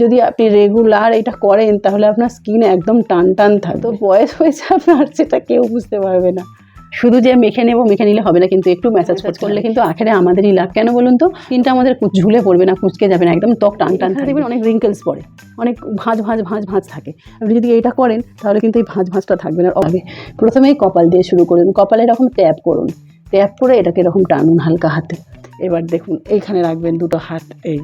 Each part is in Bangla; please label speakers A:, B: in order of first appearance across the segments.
A: যদি আপনি রেগুলার এটা করেন তাহলে আপনার স্কিন একদম টান টান থাকবে। তো বয়স হয়েছে আপনার সেটা কেউ বুঝতে পারবে না। শুধু যে মেখে নেব মেখে নিলে হবে না কিন্তু একটু ম্যাসাজ করলে কিন্তু আখেরে আমাদেরই লাভ। কেন বলুন তো? স্কিনটা আমাদের ঝুলে পড়বে না কুচকে যাবে না একদম ত্বক টান টান থাকবে। দেখবেন অনেক রিঙ্কেলস পড়ে। অনেক ভাঁজ ভাঁজ ভাঁজ ভাঁজ থাকে। আপনি যদি এইটা করেন তাহলে কিন্তু এই ভাঁজ ভাঁজটা থাকবে না। হবে প্রথমেই কপাল দিয়ে শুরু করুন। কপালে এরকম ট্যাপ করুন। ট্যাপ করে এটাকে এরকম টানুন হালকা হাতে। এবার দেখুন এইখানে রাখবেন দুটো হাত এই।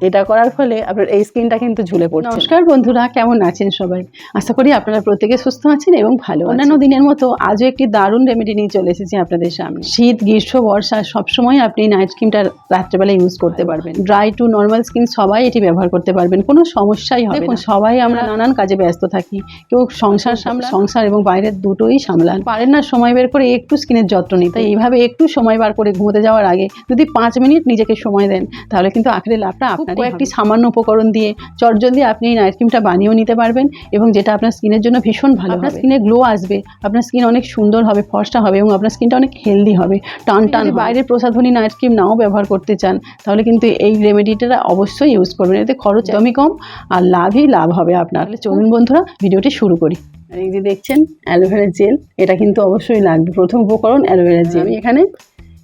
A: এটা করার ফলে আপনার এই স্কিনটা কিন্তু ঝুলে পড়ছে। নমস্কার বন্ধুরা কেমন আছেন সবাই? আশা করি আপনারা প্রত্যেকে সুস্থ আছেন এবং ভালো অন্যান্য দিনের মতো আজও একটি দারুণ রেমেডি নিয়ে চলে এসেছি আপনাদের সামনে। শীত গ্রীষ্ম বর্ষা সবসময় আপনি নাইট ক্রিমটা রাত্রেবেলা ইউজ করতে পারবেন। ড্রাই টু নর্মাল স্কিন সবাই এটি ব্যবহার করতে পারবেন কোনো সমস্যাই হবে না। সবাই আমরা নানান কাজে ব্যস্ত থাকি কেউ সংসার সামলা সংসার এবং বাইরের দুটোই সামলান। পারেন না সময় বের করে একটু স্কিনের যত্ন নিতে। তাই। এইভাবে একটু সময় বার করে ঘুমোতে যাওয়ার আগে যদি পাঁচ মিনিট নিজেকে সময় দেন তাহলে কিন্তু আখেরে লাভটা একটি সামান্য উপকরণ দিয়ে চটজলদি আপনি এই নাইট ক্রিমটা বানিয়েও নিতে পারবেন এবং যেটা আপনার স্কিনের জন্য ভীষণ ভালো আপনার স্কিনে গ্লো আসবে আপনার স্কিন অনেক সুন্দর হবে ফর্সা হবে এবং আপনার স্কিনটা অনেক হেলদি হবে। টান টান বাইরের প্রসাধনী নাইট ক্রিম নাও ব্যবহার করতে চান তাহলে কিন্তু এই রেমেডিটা অবশ্যই ইউজ করবেন। এতে খরচ একদমই কম আর লাভই লাভ হবে আপনার। তাহলে চলুন বন্ধুরা ভিডিওটি শুরু করি। এই যে দেখছেন অ্যালোভেরা জেল এটা কিন্তু অবশ্যই লাগবে। প্রথম উপকরণ অ্যালোভেরা জেল আমি এখানে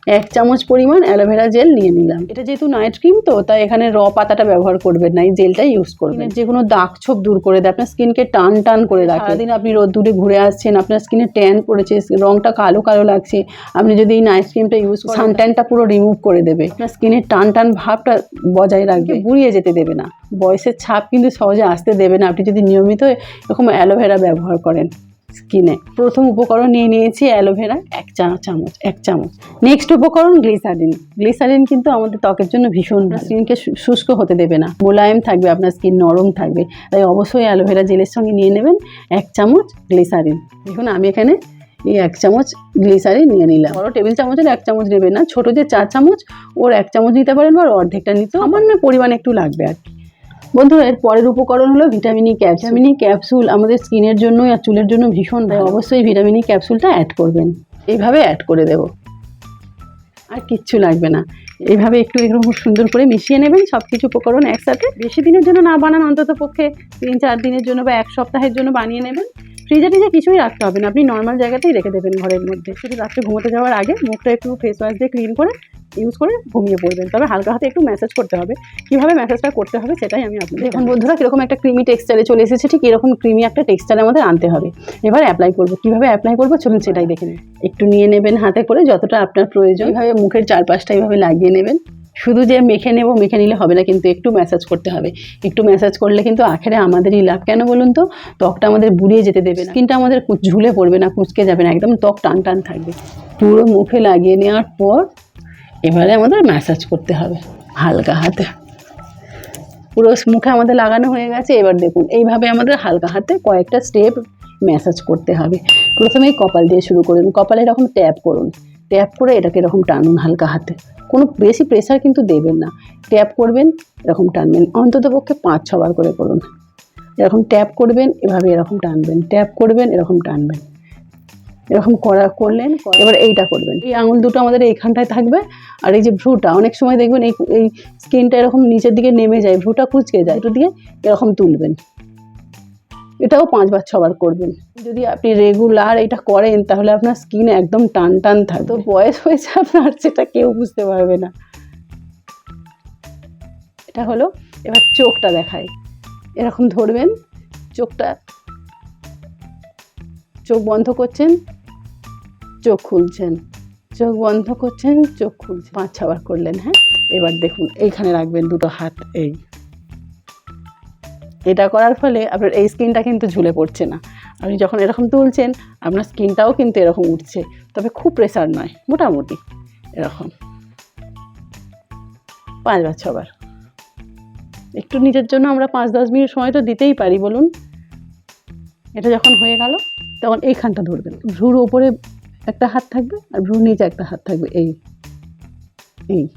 A: এক চামচ পরিমাণ অ্যালোভেরা জেল নিয়ে নিলাম। এটা যেহেতু নাইট ক্রিম তো তাই এখানে র পাতাটা ব্যবহার করবেন না এই জেলটাই ইউজ করবেন। যে কোনো দাগ ছোপ দূর করে দেয় আপনার স্কিনকে টান টান করে রাখে। সারাদিন আপনি রোদ দূরে ঘুরে আসছেন আপনার স্কিনে ট্যান পড়েছে রংটা কালো কালো লাগছে আপনি যদি এই নাইট ক্রিমটা ইউজ করেন সানট্যানটা পুরো রিমুভ করে দেবে। আপনার স্কিনের টান টান ভাবটা বজায় রাখবে। বুড়িয়ে যেতে দেবে না। বয়সের ছাপ কিন্তু সহজে আসতে দেবে না। আপনি যদি নিয়মিত এরকম অ্যালোভেরা ব্যবহার করেন। স্কিনে। প্রথম উপকরণ নিয়ে নিয়েছি অ্যালোভেরা, এক চা, চামচ, এক চামচ। নেক্সট উপকরণ গ্লিসারিন। গ্লিসারিন কিন্তু আমাদের ত্বকের জন্য ভীষণ স্কিনকে শুষ্ক হতে দেবে না। মোলায়েম থাকবে, আপনার স্কিন নরম থাকবে। তাই অবশ্যই অ্যালোভেরা জেলের সঙ্গে নিয়ে নেবেন এক চামচ গ্লিসারিন। দেখুন, আমি এখানে এই এক চামচ গ্লিসারিন নিয়ে নিলাম। বড় টেবিল চামচের এক চামচ নেবেন না, ছোটো যে চার চামচ, ওর এক চামচ নিতে পারেন বা অর্ধেকটা নিতে সামান্য পরিমাণ একটু লাগবে আর কি। বন্ধুরা এর পরের উপকরণ হলো vitamin E capsule vitamin capsule আমাদের স্কিনের জন্য আর চুলের জন্য ভীষণ ভালো। অবশ্যই ভিটামিন ক্যাপসুলটা অ্যাড করবেন। এইভাবে অ্যাড করে দেব। আর কিচ্ছু লাগবে না। এইভাবে একটু এরকম সুন্দর করে মিশিয়ে নেবেন। সব কিছু উপকরণ একসাথে। বেশি দিনের জন্য না বানান অন্তত পক্ষে তিন চার দিনের জন্য বা এক সপ্তাহের জন্য বানিয়ে নেবেন। ফ্রিজে টিজে কিছুই রাখতে হবে না। আপনি নর্মাল জায়গাতেই রেখে দেবেন ঘরের মধ্যে। শুধু রাত্রে ঘুমোতে যাওয়ার আগে মুখটা একটু ফেস ওয়াশ দিয়ে ক্লিন করে ইউজ করে ঘুমিয়ে পড়বেন। তবে হালকা হাতে একটু ম্যাসেজ করতে হবে। কীভাবে ম্যাসেজটা করতে হবে সেটাই আমি আপনাদের দেখুন বন্ধুরা কীরকম একটা ক্রিমি টেক্সচারে চলে এসেছে ঠিক এরকম ক্রিমি একটা টেক্সচারে আমাদের আনতে হবে। এবার অ্যাপ্লাই করব। কীভাবে অ্যাপ্লাই করব? চলুন সেটাই দেখে নিন একটু নিয়ে নেবেন হাতে করে যতটা আপনার প্রয়োজন। এইভাবে মুখের চারপাশটা এইভাবে লাগিয়ে নেবেন। শুধু যে মেখে নেব, মেখে নিলে হবে না, কিন্তু একটু ম্যাসাজ করতে হবে। একটু ম্যাসাজ করলে কিন্তু আখেরে আমাদেরই লাভ। কেন বলুন তো? ত্বকটা আমাদের বুড়িয়ে যেতে দেবে না। স্কিনটা আমাদের ঝুলে পড়বে না, কুচকে যাবে না, একদম ত্বক টান টান থাকবে। পুরো মুখে লাগিয়ে নেওয়ার পর এবারে আমাদের ম্যাসাজ করতে হবে, হালকা হাতে। পুরো মুখে আমাদের লাগানো হয়ে গেছে, এবার দেখুন, এইভাবে আমাদের হালকা হাতে কয়েকটা স্টেপ ম্যাসাজ করতে হবে। প্রথমেই কপাল দিয়ে শুরু করুন। কপালে এরকম ট্যাপ করুন। ট্যাপ করে এটাকে এরকম টানুন হালকা হাতে। কোনো বেশি প্রেশার কিন্তু দেবেন না। ট্যাপ করবেন, এরকম টানবেন। অন্তত পক্ষে পাঁচ ছবার করে করুন। এরকম ট্যাপ করবেন, এভাবে এরকম টানবেন। ট্যাপ করবেন, এরকম টানবেন। এরকম করা, করলেন এবার এইটা করবেন। এই আঙুল দুটো আমাদের এইখানটায় থাকবে। আর এই যে ভ্রুটা, অনেক সময় দেখবেন এই এই স্কিনটা এরকম নিচের দিকে নেমে যায়, ভ্রুটা কুচকে যায় দুটো দিয়ে এরকম তুলবেন। এটাও পাঁচবার, ছবার করবেন। যদি আপনি রেগুলার এটা করেন, তাহলে আপনার স্কিন একদম টান টান থাকবে। তো বয়স হয়েছে আপনার, সেটা কেউ বুঝতে পারবে না। এটা হলো, এবার চোখটা দেখায় এরকম ধরবেন, চোখটা চোখ বন্ধ করছেন, চোখ খুলছেন। চোখ বন্ধ করছেন, চোখ খুলছেন। পাঁচ, ছবার করলেন হ্যাঁ? এবার দেখুন, এইখানে রাখবেন দুটো হাত, এই। এটা করার ফলে আপনার এই স্কিনটা কিন্তু ঝুলে পড়ছে না। আপনি যখন এরকম তুলছেন, আপনার স্কিনটাও কিন্তু এরকম উঠছে। তবে খুব প্রেসার নয়, মোটামুটি এরকম। পাঁচবার ছবার একটু নিজের জন্য আমরা পাঁচ দশ মিনিট সময় তো দিতেই পারি, বলুন। এটা যখন হয়ে গেল, তখন এইখানটা ধরবেন। ভ্রুর ওপরে একটা হাত থাকবে আর ভ্রুর নিচে একটা হাত থাকবে, এই। এই।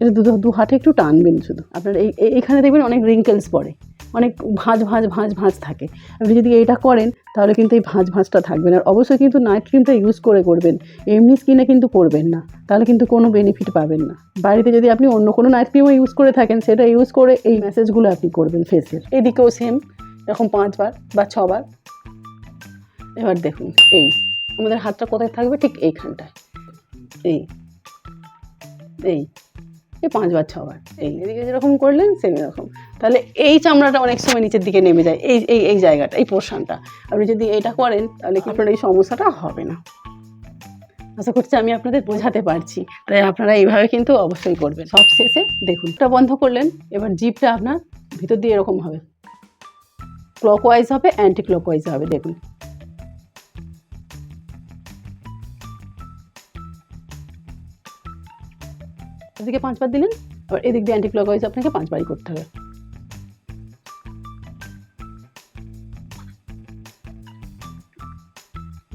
A: এটা দু হাতে একটু টানবেন শুধু। আপনার এই- এইখানে দেখবেন অনেক রিঙ্কেলস পড়ে। অনেক ভাঁজ ভাঁজ ভাঁজ ভাঁজ থাকে। আপনি যদি এইটা করেন, তাহলে কিন্তু এই ভাঁজ, ভাঁজটা থাকবে না। আর অবশ্যই কিন্তু নাইট ক্রিমটা ইউজ করে করবেন। এমনি স্কিনে কিন্তু করবেন না। তাহলে কিন্তু কোনো বেনিফিট পাবেন না। বাড়িতে যদি আপনি অন্য কোনো নাইট ক্রিমও ইউজ করে থাকেন, সেটা ইউজ করে এই মেসেজগুলো আপনি করবেন ফেসের এদিকেও সেম এরকম পাঁচবার বা ছবার। এবার দেখুন, এই, আমাদের হাতটা কোথায় থাকবে? ঠিক এইখানটায়। এই এই। এই পাঁচবার, ছবার, এই এদিকে যেরকম করলেন সেম এরকম। তাহলে এই চামড়াটা অনেক সময় নিচের দিকে নেমে যায়, এই এই এই জায়গাটা, এই পোর্শনটা আপনি যদি এটা করেন, তাহলে কি আপনার এই সমস্যাটা হবে না। আশা করছি আমি আপনাদের বোঝাতে পারছি। তাই আপনারা এইভাবে কিন্তু অবশ্যই করবেন। সব শেষে দেখুন, এটা বন্ধ করলেন, এবার জিপটা আপনার ভিতর দিয়ে এরকম হবে। ক্লকওয়াইজ হবে অ্যান্টি ক্লকওয়াইজ হবে, দেখুন। এদিকে পাঁচবার দিলেন, আবার এদিক দিয়ে অ্যান্টি ক্লকওয়াইজ আপনাকে পাঁচবারই করতে হবে।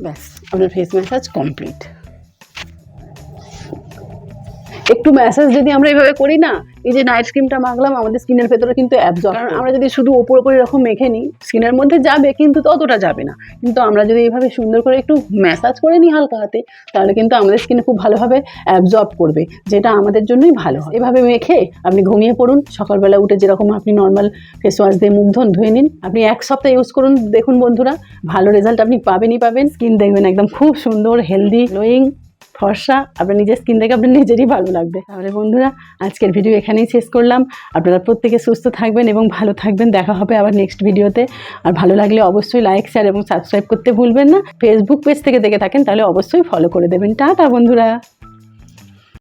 A: ব্যাস, আপনার ফেস ম্যাসাজ কমপ্লিট একটু ম্যাসাজ যদি আমরা এইভাবে করি না এই যে নাইট ক্রিমটা মাখলাম আমাদের স্কিনের ভেতরে কিন্তু অ্যাবজর্ব কারণ আমরা যদি শুধু ওপর ওপর এরকম মেখে নিই স্কিনের মধ্যে যাবে কিন্তু ততটা যাবে না। কিন্তু আমরা যদি এইভাবে সুন্দর করে একটু ম্যাসাজ করে নিই হালকা হাতে তাহলে কিন্তু আমাদের স্কিনে খুব ভালোভাবে অ্যাবজর্ব করবে যেটা আমাদের জন্যই ভালো হয়। এভাবে মেখে আপনি ঘুমিয়ে পড়ুন সকালবেলা উঠে যেরকম আপনি নর্মাল ফেস ওয়াশ দিয়ে মুখ ধন ধুয়ে নিন আপনি এক সপ্তাহ ইউজ করুন দেখুন বন্ধুরা ভালো রেজাল্ট আপনি পাবেনই পাবেন। স্কিন দেখবেন একদম খুব সুন্দর হেলদি গ্লোয়িং ফর্সা, আপনার নিজের স্কিন দেখে আপনার নিজেরই ভালো লাগবে। তাহলে বন্ধুরা, আজকের ভিডিও এখানেই শেষ করলাম। আপনারা প্রত্যেকে সুস্থ থাকবেন এবং ভালো থাকবেন। দেখা হবে আবার নেক্সট ভিডিওতে আর ভালো লাগলে অবশ্যই লাইক শেয়ার এবং সাবস্ক্রাইব করতে ভুলবেন না। ফেসবুক পেজ থেকে দেখে থাকেন, তাহলে অবশ্যই ফলো করে দেবেন। টাটা বন্ধুরা!